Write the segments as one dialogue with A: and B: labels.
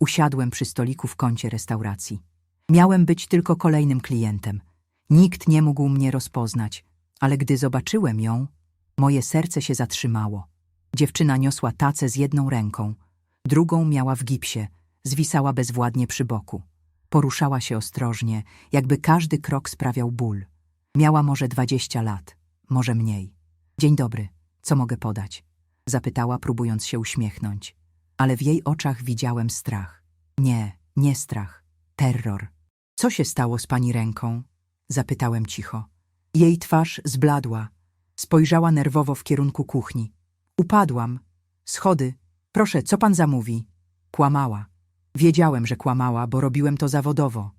A: Usiadłem przy stoliku w kącie restauracji. Miałem być tylko kolejnym klientem. Nikt nie mógł mnie rozpoznać, ale gdy zobaczyłem ją, moje serce się zatrzymało. Dziewczyna niosła tacę z jedną ręką, drugą miała w gipsie, zwisała bezwładnie przy boku. Poruszała się ostrożnie, jakby każdy krok sprawiał ból. Miała może dwadzieścia lat, może mniej. Dzień dobry, co mogę podać? Zapytała, próbując się uśmiechnąć. Ale w jej oczach widziałem strach. Nie, nie strach, terror. Co się stało z pani ręką? Zapytałem cicho. Jej twarz zbladła. Spojrzała nerwowo w kierunku kuchni. Upadłam. Schody. Proszę, co pan zamówi? Kłamała. Wiedziałem, że kłamała, bo robiłem to zawodowo.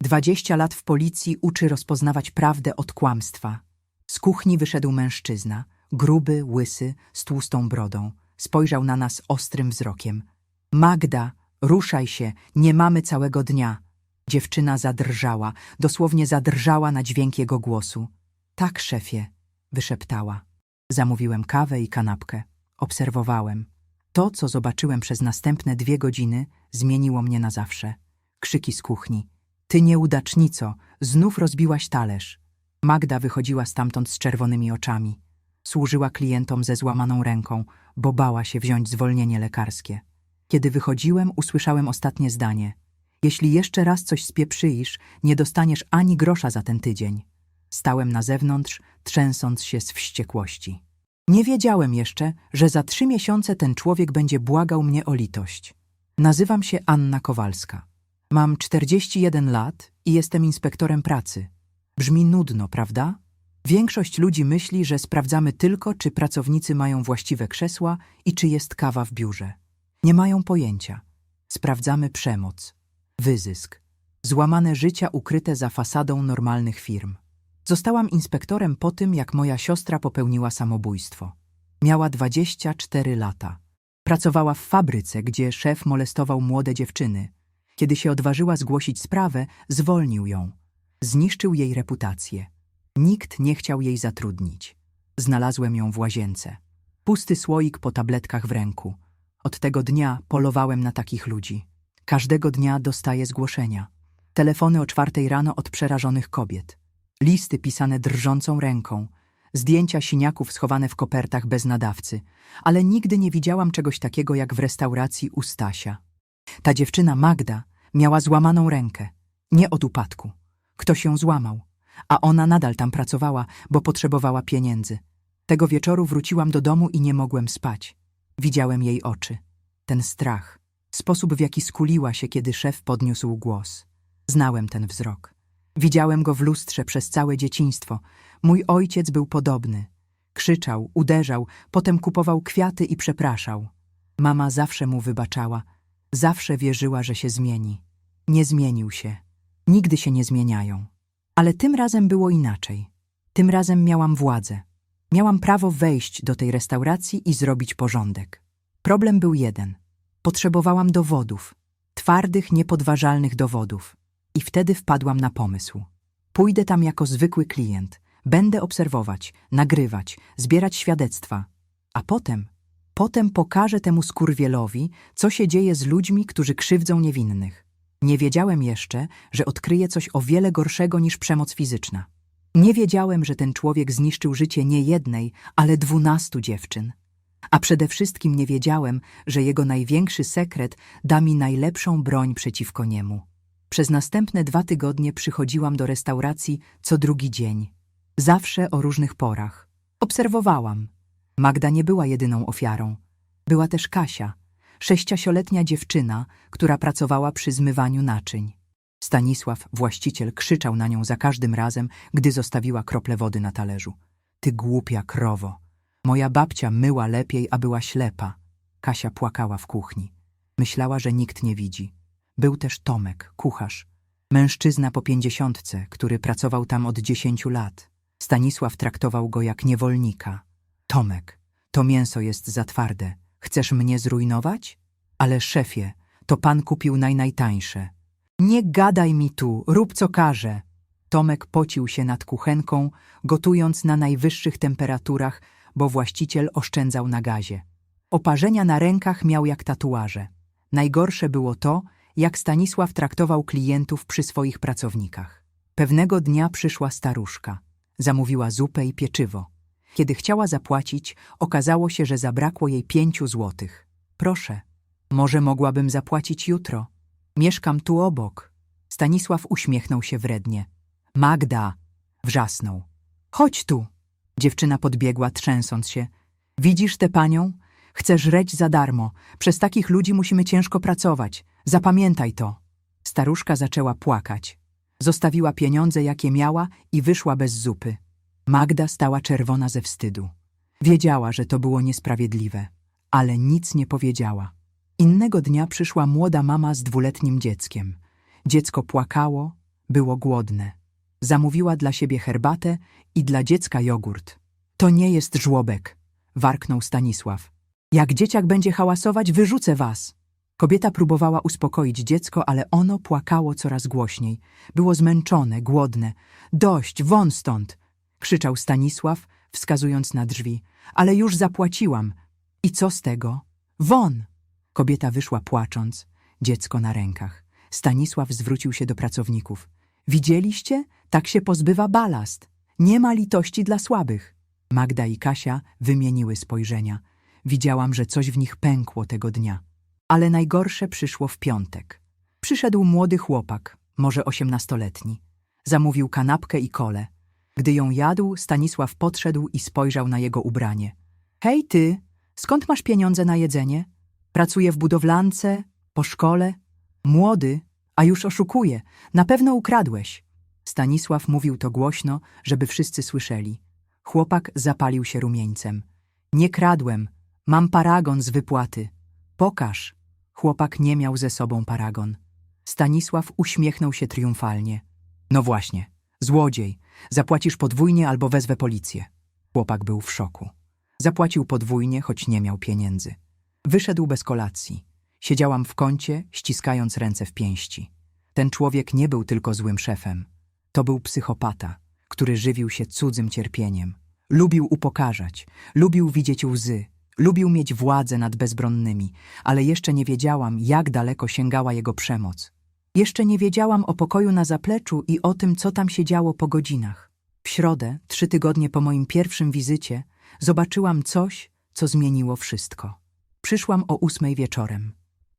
A: Dwadzieścia lat w policji uczy rozpoznawać prawdę od kłamstwa. Z kuchni wyszedł mężczyzna, gruby, łysy, z tłustą brodą. Spojrzał na nas ostrym wzrokiem. Magda, ruszaj się, nie mamy całego dnia. Dziewczyna zadrżała, dosłownie zadrżała na dźwięk jego głosu. Tak, szefie, wyszeptała. Zamówiłem kawę i kanapkę. Obserwowałem. To, co zobaczyłem przez następne dwie godziny, zmieniło mnie na zawsze. Krzyki z kuchni. Ty nieudacznico, znów rozbiłaś talerz. Magda wychodziła stamtąd z czerwonymi oczami. Służyła klientom ze złamaną ręką, bo bała się wziąć zwolnienie lekarskie. Kiedy wychodziłem, usłyszałem ostatnie zdanie. Jeśli jeszcze raz coś spieprzyjesz, nie dostaniesz ani grosza za ten tydzień. Stałem na zewnątrz, trzęsąc się z wściekłości. Nie wiedziałem jeszcze, że za trzy miesiące ten człowiek będzie błagał mnie o litość. Nazywam się Anna Kowalska. Mam 41 lat i jestem inspektorem pracy. Brzmi nudno, prawda? Większość ludzi myśli, że sprawdzamy tylko, czy pracownicy mają właściwe krzesła i czy jest kawa w biurze. Nie mają pojęcia. Sprawdzamy przemoc, wyzysk, złamane życia ukryte za fasadą normalnych firm. Zostałam inspektorem po tym, jak moja siostra popełniła samobójstwo. Miała 24 lata. Pracowała w fabryce, gdzie szef molestował młode dziewczyny. Kiedy się odważyła zgłosić sprawę, zwolnił ją. Zniszczył jej reputację. Nikt nie chciał jej zatrudnić. Znalazłem ją w łazience. Pusty słoik po tabletkach w ręku. Od tego dnia polowałem na takich ludzi. Każdego dnia dostaję zgłoszenia. Telefony o czwartej rano od przerażonych kobiet. Listy pisane drżącą ręką. Zdjęcia siniaków schowane w kopertach bez nadawcy. Ale nigdy nie widziałam czegoś takiego jak w restauracji u Stasia. Ta dziewczyna Magda miała złamaną rękę. Nie od upadku. Ktoś ją złamał. A ona nadal tam pracowała, bo potrzebowała pieniędzy. Tego wieczoru wróciłam do domu i nie mogłem spać. Widziałem jej oczy. Ten strach. Sposób, w jaki skuliła się, kiedy szef podniósł głos. Znałem ten wzrok. Widziałem go w lustrze przez całe dzieciństwo. Mój ojciec był podobny. Krzyczał, uderzał, potem kupował kwiaty i przepraszał. Mama zawsze mu wybaczała. Zawsze wierzyła, że się zmieni. Nie zmienił się. Nigdy się nie zmieniają. Ale tym razem było inaczej. Tym razem miałam władzę. Miałam prawo wejść do tej restauracji i zrobić porządek. Problem był jeden. Potrzebowałam dowodów. Twardych, niepodważalnych dowodów. I wtedy wpadłam na pomysł. Pójdę tam jako zwykły klient. Będę obserwować, nagrywać, zbierać świadectwa. A potem, potem pokażę temu skurwielowi, co się dzieje z ludźmi, którzy krzywdzą niewinnych. Nie wiedziałem jeszcze, że odkryję coś o wiele gorszego niż przemoc fizyczna. Nie wiedziałem, że ten człowiek zniszczył życie nie jednej, ale dwunastu dziewczyn. A przede wszystkim nie wiedziałem, że jego największy sekret da mi najlepszą broń przeciwko niemu. Przez następne dwa tygodnie przychodziłam do restauracji co drugi dzień. Zawsze o różnych porach. Obserwowałam. Magda nie była jedyną ofiarą. Była też Kasia, sześcioletnia dziewczyna, która pracowała przy zmywaniu naczyń. Stanisław, właściciel, krzyczał na nią za każdym razem, gdy zostawiła krople wody na talerzu. Ty głupia krowo. Moja babcia myła lepiej, a była ślepa. Kasia płakała w kuchni. Myślała, że nikt nie widzi. Był też Tomek, kucharz. Mężczyzna po pięćdziesiątce, który pracował tam od dziesięciu lat. Stanisław traktował go jak niewolnika. Tomek, to mięso jest za twarde. Chcesz mnie zrujnować? Ale szefie, to pan kupił najnajtańsze. Nie gadaj mi tu, rób co każe. Tomek pocił się nad kuchenką, gotując na najwyższych temperaturach, bo właściciel oszczędzał na gazie. Oparzenia na rękach miał jak tatuaże. Najgorsze było to, jak Stanisław traktował klientów przy swoich pracownikach. Pewnego dnia przyszła staruszka. Zamówiła zupę i pieczywo. Kiedy chciała zapłacić, okazało się, że zabrakło jej pięciu złotych. Proszę, może mogłabym zapłacić jutro. Mieszkam tu obok. Stanisław uśmiechnął się wrednie. Magda! wrzasnął. Chodź tu! Dziewczyna podbiegła, trzęsąc się. Widzisz tę panią? Chcesz żreć za darmo. Przez takich ludzi musimy ciężko pracować. Zapamiętaj to. Staruszka zaczęła płakać. Zostawiła pieniądze, jakie miała i wyszła bez zupy. Magda stała czerwona ze wstydu. Wiedziała, że to było niesprawiedliwe, ale nic nie powiedziała. Innego dnia przyszła młoda mama z dwuletnim dzieckiem. Dziecko płakało, było głodne. Zamówiła dla siebie herbatę i dla dziecka jogurt. To nie jest żłobek, warknął Stanisław. Jak dzieciak będzie hałasować, wyrzucę was. Kobieta próbowała uspokoić dziecko, ale ono płakało coraz głośniej. Było zmęczone, głodne. Dość, won stąd! Krzyczał Stanisław, wskazując na drzwi. Ale już zapłaciłam. I co z tego? Won! Kobieta wyszła płacząc, dziecko na rękach. Stanisław zwrócił się do pracowników. Widzieliście? Tak się pozbywa balast. Nie ma litości dla słabych. Magda i Kasia wymieniły spojrzenia. Widziałam, że coś w nich pękło tego dnia. Ale najgorsze przyszło w piątek. Przyszedł młody chłopak, może osiemnastoletni. Zamówił kanapkę i kole. Gdy ją jadł, Stanisław podszedł i spojrzał na jego ubranie. Hej ty, skąd masz pieniądze na jedzenie? Pracuję w budowlance, po szkole. Młody, a już oszukuje. Na pewno ukradłeś. Stanisław mówił to głośno, żeby wszyscy słyszeli. Chłopak zapalił się rumieńcem. Nie kradłem, mam paragon z wypłaty. Pokaż. Chłopak nie miał ze sobą paragon. Stanisław uśmiechnął się triumfalnie. No właśnie, złodziej. Zapłacisz podwójnie albo wezwę policję. Chłopak był w szoku. Zapłacił podwójnie, choć nie miał pieniędzy. Wyszedł bez kolacji. Siedziałam w kącie, ściskając ręce w pięści. Ten człowiek nie był tylko złym szefem. To był psychopata, który żywił się cudzym cierpieniem. Lubił upokarzać, lubił widzieć łzy, lubił mieć władzę nad bezbronnymi, ale jeszcze nie wiedziałam, jak daleko sięgała jego przemoc. Jeszcze nie wiedziałam o pokoju na zapleczu i o tym, co tam się działo po godzinach. W środę, trzy tygodnie po moim pierwszym wizycie, zobaczyłam coś, co zmieniło wszystko. Przyszłam o ósmej wieczorem.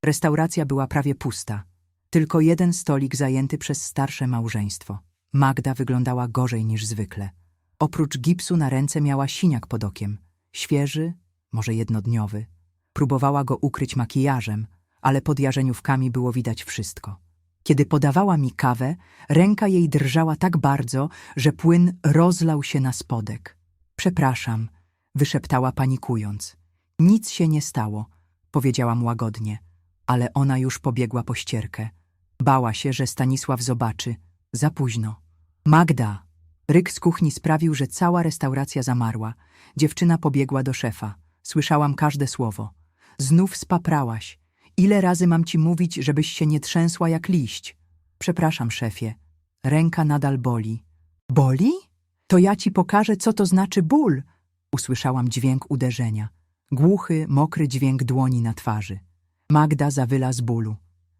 A: Restauracja była prawie pusta. Tylko jeden stolik zajęty przez starsze małżeństwo. Magda wyglądała gorzej niż zwykle. Oprócz gipsu na ręce miała siniak pod okiem. Świeży, może jednodniowy. Próbowała go ukryć makijażem, ale pod jarzeniówkami było widać wszystko. Kiedy podawała mi kawę, ręka jej drżała tak bardzo, że płyn rozlał się na spodek. Przepraszam, wyszeptała panikując. Nic się nie stało, powiedziałam łagodnie, ale ona już pobiegła po ścierkę. Bała się, że Stanisław zobaczy. Za późno. Magda! Ryk z kuchni sprawił, że cała restauracja zamarła. Dziewczyna pobiegła do szefa. Słyszałam każde słowo. Znów spaprałaś. Ile razy mam ci mówić, żebyś się nie trzęsła jak liść? Przepraszam, szefie. Ręka nadal boli. Boli? To ja ci pokażę, co to znaczy ból. Usłyszałam dźwięk uderzenia. Głuchy, mokry dźwięk dłoni na twarzy. Magda zawyla z bólu.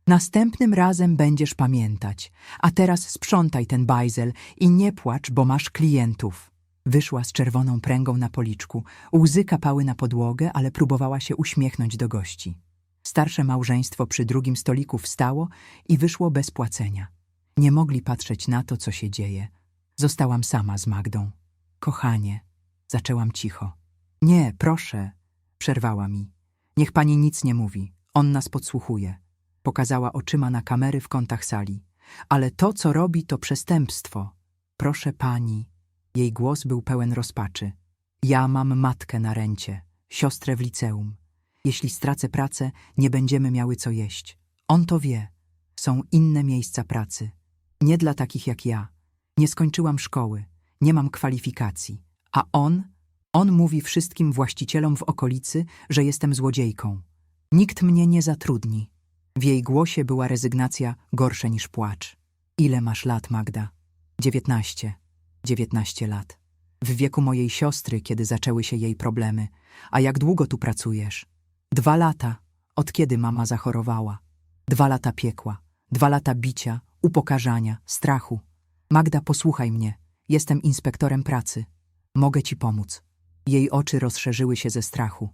A: Następnym razem będziesz pamiętać, a teraz sprzątaj ten bajzel i nie płacz, bo masz klientów. Wyszła z czerwoną pręgą na policzku, łzy kapały na podłogę, ale próbowała się uśmiechnąć do gości. Starsze małżeństwo przy drugim stoliku wstało i wyszło bez płacenia. Nie mogli patrzeć na to, co się dzieje. Zostałam sama z Magdą. Kochanie, zaczęłam cicho. Nie, proszę, przerwała mi. Niech pani nic nie mówi, on nas podsłuchuje. Pokazała oczyma na kamery w kątach sali. Ale to, co robi, to przestępstwo. Proszę pani. Jej głos był pełen rozpaczy. Ja mam matkę na ręcie, siostrę w liceum. Jeśli stracę pracę, nie będziemy miały co jeść. On to wie. Są inne miejsca pracy. Nie dla takich jak ja. Nie skończyłam szkoły, nie mam kwalifikacji. A on? On mówi wszystkim właścicielom w okolicy, że jestem złodziejką. Nikt mnie nie zatrudni. W jej głosie była rezygnacja gorsza niż płacz. Ile masz lat, Magda? Dziewiętnaście. Dziewiętnaście lat. W wieku mojej siostry, kiedy zaczęły się jej problemy. A jak długo tu pracujesz? Dwa lata, Od kiedy mama zachorowała? Dwa lata piekła, dwa lata bicia, upokarzania, strachu. Magda, posłuchaj mnie. Jestem inspektorem pracy. Mogę ci pomóc. Jej oczy rozszerzyły się ze strachu.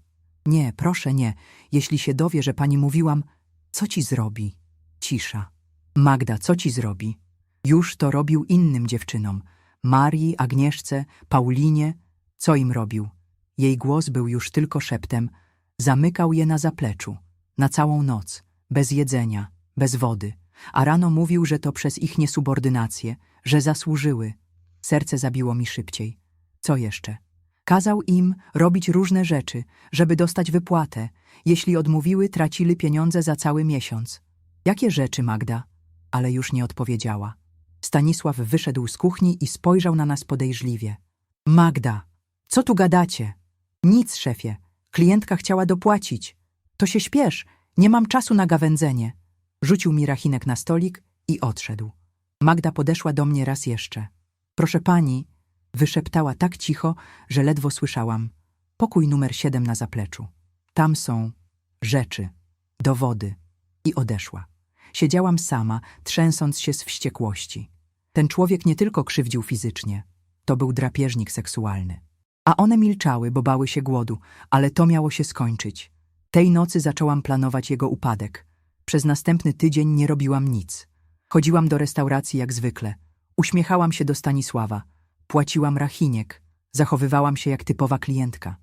A: Nie, proszę nie. Jeśli się dowie, że pani mówiłam, co ci zrobi? Cisza. Magda, co ci zrobi? Już to robił innym dziewczynom. Marii, Agnieszce, Paulinie. Co im robił? Jej głos był już tylko szeptem. Zamykał je na zapleczu. Na całą noc. Bez jedzenia, bez wody. A rano mówił, że to przez ich niesubordynację, że zasłużyły. Serce zabiło mi szybciej. Co jeszcze? Kazał im robić różne rzeczy, żeby dostać wypłatę. Jeśli odmówiły, tracili pieniądze za cały miesiąc. Jakie rzeczy, Magda? Ale już nie odpowiedziała. Stanisław wyszedł z kuchni i spojrzał na nas podejrzliwie. Magda, co tu gadacie? Nic, szefie. Klientka chciała dopłacić. To się śpiesz, nie mam czasu na gawędzenie. Rzucił mi rachinek na stolik i odszedł. Magda podeszła do mnie raz jeszcze. Proszę pani, wyszeptała tak cicho, że ledwo słyszałam. Pokój numer siedem na zapleczu. Tam są rzeczy, dowody. I odeszła. Siedziałam sama, trzęsąc się z wściekłości. Ten człowiek nie tylko krzywdził fizycznie, to był drapieżnik seksualny. A one milczały, bo bały się głodu, ale to miało się skończyć. Tej nocy zaczęłam planować jego upadek. Przez następny tydzień nie robiłam nic. Chodziłam do restauracji jak zwykle. Uśmiechałam się do Stanisława. Płaciłam rachiniek. Zachowywałam się jak typowa klientka.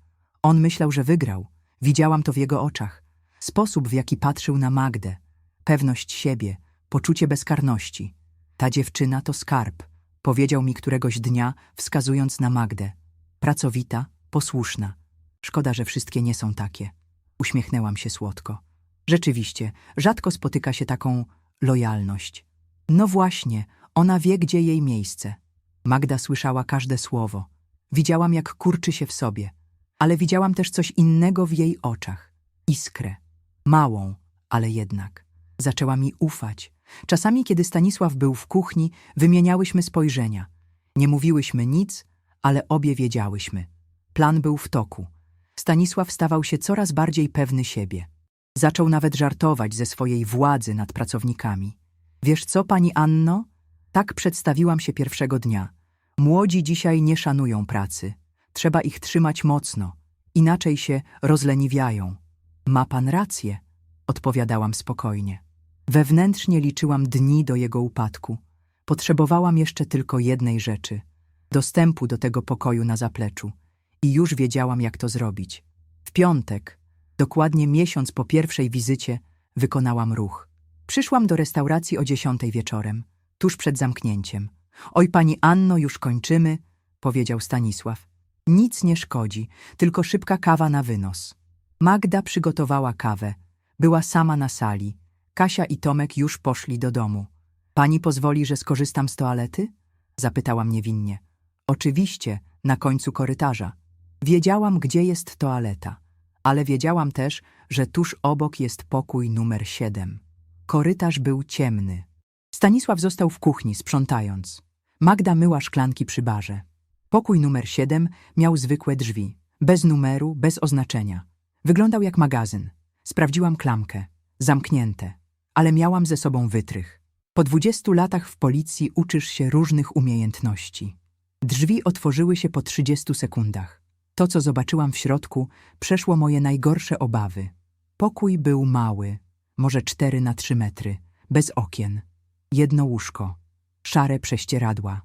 A: On myślał, że wygrał. Widziałam to w jego oczach. Sposób, w jaki patrzył na Magdę. Pewność siebie, poczucie bezkarności. Ta dziewczyna to skarb, powiedział mi któregoś dnia, wskazując na Magdę. Pracowita, posłuszna. Szkoda, że wszystkie nie są takie. Uśmiechnęłam się słodko. Rzeczywiście, rzadko spotyka się taką lojalność. No właśnie, ona wie, gdzie jej miejsce. Magda słyszała każde słowo. Widziałam, jak kurczy się w sobie, ale widziałam też coś innego w jej oczach. Iskrę. Małą, ale jednak. Zaczęła mi ufać. Czasami, kiedy Stanisław był w kuchni, wymieniałyśmy spojrzenia. Nie mówiłyśmy nic, ale obie wiedziałyśmy. Plan był w toku. Stanisław stawał się coraz bardziej pewny siebie. Zaczął nawet żartować ze swojej władzy nad pracownikami. Wiesz co, pani Anno? Tak przedstawiłam się pierwszego dnia. Młodzi dzisiaj nie szanują pracy. Trzeba ich trzymać mocno, inaczej się rozleniwiają. Ma pan rację, odpowiadałam spokojnie. Wewnętrznie liczyłam dni do jego upadku. Potrzebowałam jeszcze tylko jednej rzeczy dostępu do tego pokoju na zapleczu i już wiedziałam, jak to zrobić. W piątek, dokładnie miesiąc po pierwszej wizycie, wykonałam ruch. Przyszłam do restauracji o dziesiątej wieczorem, tuż przed zamknięciem. Oj, pani Anno, już kończymy, powiedział Stanisław. Nic nie szkodzi, tylko szybka kawa na wynos. Magda przygotowała kawę. Była sama na sali. Kasia i Tomek już poszli do domu. Pani pozwoli, że skorzystam z toalety? Zapytałam niewinnie. Oczywiście, na końcu korytarza. Wiedziałam, gdzie jest toaleta, ale wiedziałam też, że tuż obok jest pokój numer siedem. Korytarz był ciemny. Stanisław został w kuchni, sprzątając. Magda myła szklanki przy barze. Pokój numer siedem miał zwykłe drzwi, bez numeru, bez oznaczenia. Wyglądał jak magazyn. Sprawdziłam klamkę. Zamknięte. Ale miałam ze sobą wytrych. Po dwudziestu latach w policji uczysz się różnych umiejętności. Drzwi otworzyły się po trzydziestu sekundach. To, co zobaczyłam w środku, przeszło moje najgorsze obawy. Pokój był mały, może cztery na trzy metry, bez okien. Jedno łóżko, szare prześcieradła.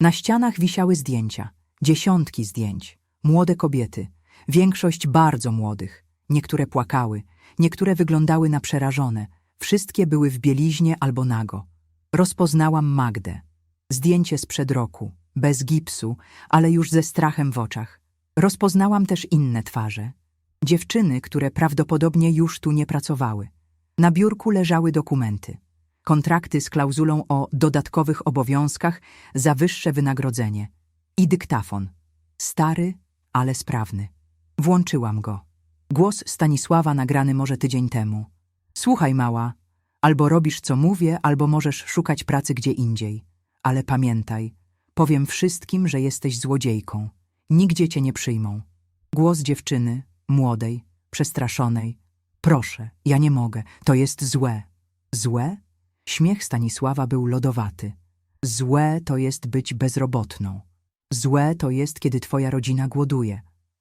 A: Na ścianach wisiały zdjęcia, dziesiątki zdjęć. Młode kobiety, większość bardzo młodych. Niektóre płakały, niektóre wyglądały na przerażone. Wszystkie były w bieliźnie albo nago. Rozpoznałam Magdę. Zdjęcie sprzed roku, bez gipsu, ale już ze strachem w oczach. Rozpoznałam też inne twarze. Dziewczyny, które prawdopodobnie już tu nie pracowały. Na biurku leżały dokumenty. Kontrakty z klauzulą o dodatkowych obowiązkach za wyższe wynagrodzenie. I dyktafon. Stary, ale sprawny. Włączyłam go. Głos Stanisława nagrany może tydzień temu. Słuchaj, mała, albo robisz co mówię, albo możesz szukać pracy gdzie indziej. Ale pamiętaj, powiem wszystkim, że jesteś złodziejką. Nigdzie cię nie przyjmą. Głos dziewczyny, młodej, przestraszonej. Proszę, ja nie mogę, to jest złe. Złe? Śmiech Stanisława był lodowaty. Złe to jest być bezrobotną. Złe to jest, kiedy twoja rodzina głoduje,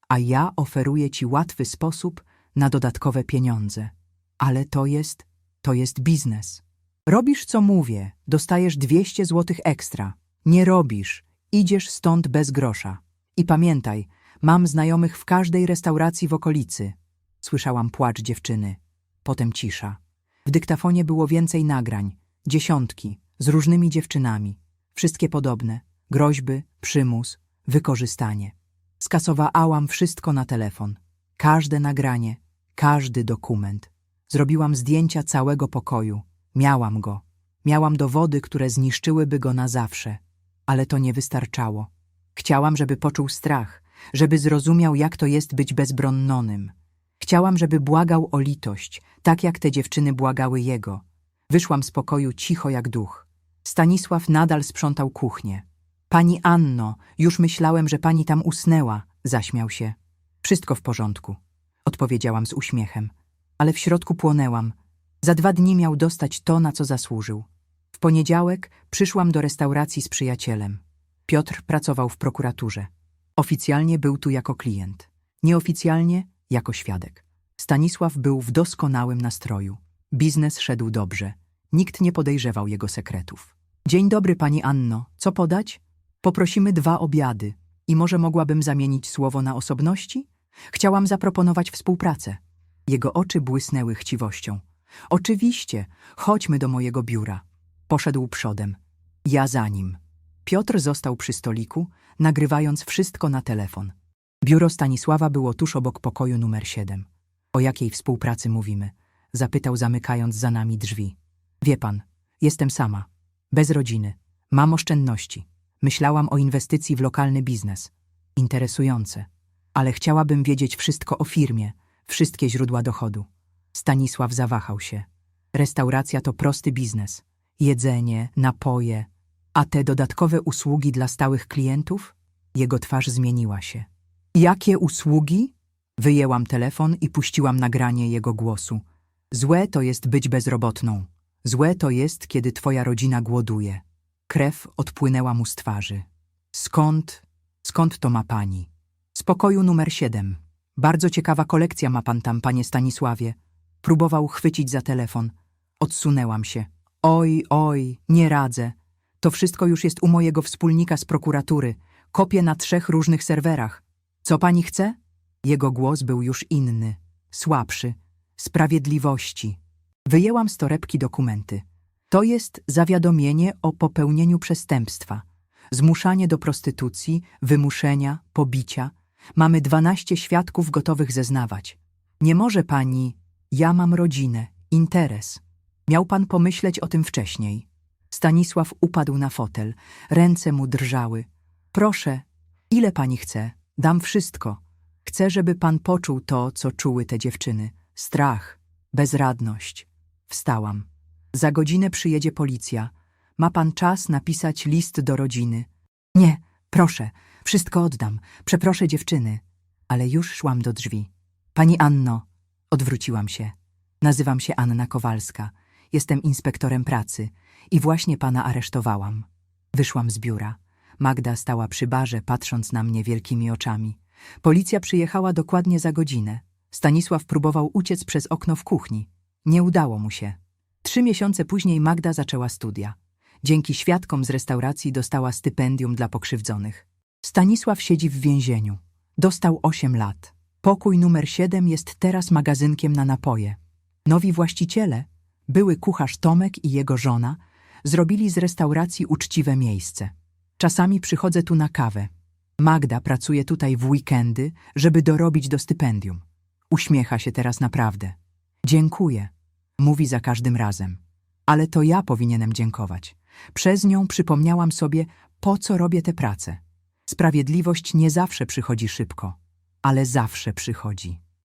A: a ja oferuję ci łatwy sposób na dodatkowe pieniądze. Ale to jest, to jest biznes. Robisz co mówię, dostajesz 200 złotych ekstra. Nie robisz, idziesz stąd bez grosza. I pamiętaj, mam znajomych w każdej restauracji w okolicy. Słyszałam płacz dziewczyny. Potem cisza. W dyktafonie było więcej nagrań, dziesiątki, z różnymi dziewczynami. Wszystkie podobne. Groźby, przymus, wykorzystanie. Skasowałam wszystko na telefon. Każde nagranie, każdy dokument. Zrobiłam zdjęcia całego pokoju. Miałam go. Miałam dowody, które zniszczyłyby go na zawsze. Ale to nie wystarczało. Chciałam, żeby poczuł strach, żeby zrozumiał, jak to jest być bezbronnonym. Chciałam, żeby błagał o litość, tak jak te dziewczyny błagały jego. Wyszłam z pokoju cicho jak duch. Stanisław nadal sprzątał kuchnię. Pani Anno, już myślałem, że pani tam usnęła, zaśmiał się. Wszystko w porządku, odpowiedziałam z uśmiechem, ale w środku płonęłam. Za dwa dni miał dostać to, na co zasłużył. Poniedziałek przyszłam do restauracji z przyjacielem. Piotr pracował w prokuraturze. Oficjalnie był tu jako klient, nieoficjalnie jako świadek. Stanisław był w doskonałym nastroju. Biznes szedł dobrze. Nikt nie podejrzewał jego sekretów. Dzień dobry, pani Anno. Co podać? Poprosimy dwa obiady. I może mogłabym zamienić słowo na osobności? Chciałam zaproponować współpracę. Jego oczy błysnęły chciwością. Oczywiście, chodźmy do mojego biura. Poszedł przodem. Ja za nim. Piotr został przy stoliku, nagrywając wszystko na telefon. Biuro Stanisława było tuż obok pokoju numer 7. O jakiej współpracy mówimy? Zapytał, zamykając za nami drzwi. Wie pan, jestem sama. Bez rodziny. Mam oszczędności. Myślałam o inwestycji w lokalny biznes. Interesujące. Ale chciałabym wiedzieć wszystko o firmie, wszystkie źródła dochodu. Stanisław zawahał się. Restauracja to prosty biznes. Jedzenie, napoje, a te dodatkowe usługi dla stałych klientów? Jego twarz zmieniła się. Jakie usługi? Wyjęłam telefon i puściłam nagranie jego głosu. Złe to jest być bezrobotną. Złe to jest, kiedy twoja rodzina głoduje. Krew odpłynęła mu z twarzy. Skąd, skąd to ma pani? Z pokoju numer siedem. Bardzo ciekawa kolekcja ma pan tam, panie Stanisławie. Próbował chwycić za telefon. Odsunęłam się. Oj, oj, nie radzę. To wszystko już jest u mojego wspólnika z prokuratury. Kopie na trzech różnych serwerach. Co pani chce? Jego głos był już inny, słabszy. Sprawiedliwości. Wyjęłam z torebki dokumenty. To jest zawiadomienie o popełnieniu przestępstwa. Zmuszanie do prostytucji, wymuszenia, pobicia. Mamy dwanaście świadków gotowych zeznawać. Nie może pani... Ja mam rodzinę, interes. Miał pan pomyśleć o tym wcześniej. Stanisław upadł na fotel. Ręce mu drżały. Proszę, ile pani chce? Dam wszystko. Chcę, żeby pan poczuł to, co czuły te dziewczyny. Strach, bezradność. Wstałam. Za godzinę przyjedzie policja. Ma pan czas napisać list do rodziny. Nie, proszę, wszystko oddam. Przeproszę dziewczyny. Ale już szłam do drzwi. Pani Anno, odwróciłam się. Nazywam się Anna Kowalska. Jestem inspektorem pracy i właśnie pana aresztowałam. Wyszłam z biura. Magda stała przy barze, patrząc na mnie wielkimi oczami. Policja przyjechała dokładnie za godzinę. Stanisław próbował uciec przez okno w kuchni. Nie udało mu się. Trzy miesiące później Magda zaczęła studia. Dzięki świadkom z restauracji dostała stypendium dla pokrzywdzonych. Stanisław siedzi w więzieniu. Dostał osiem lat. Pokój numer siedem jest teraz magazynkiem na napoje. Nowi właściciele, były kucharz Tomek i jego żona, zrobili z restauracji uczciwe miejsce. Czasami przychodzę tu na kawę. Magda pracuje tutaj w weekendy, żeby dorobić do stypendium. Uśmiecha się teraz naprawdę. Dziękuję, mówi za każdym razem. Ale to ja powinienem dziękować. Przez nią przypomniałam sobie, po co robię tę pracę. Sprawiedliwość nie zawsze przychodzi szybko, ale zawsze przychodzi.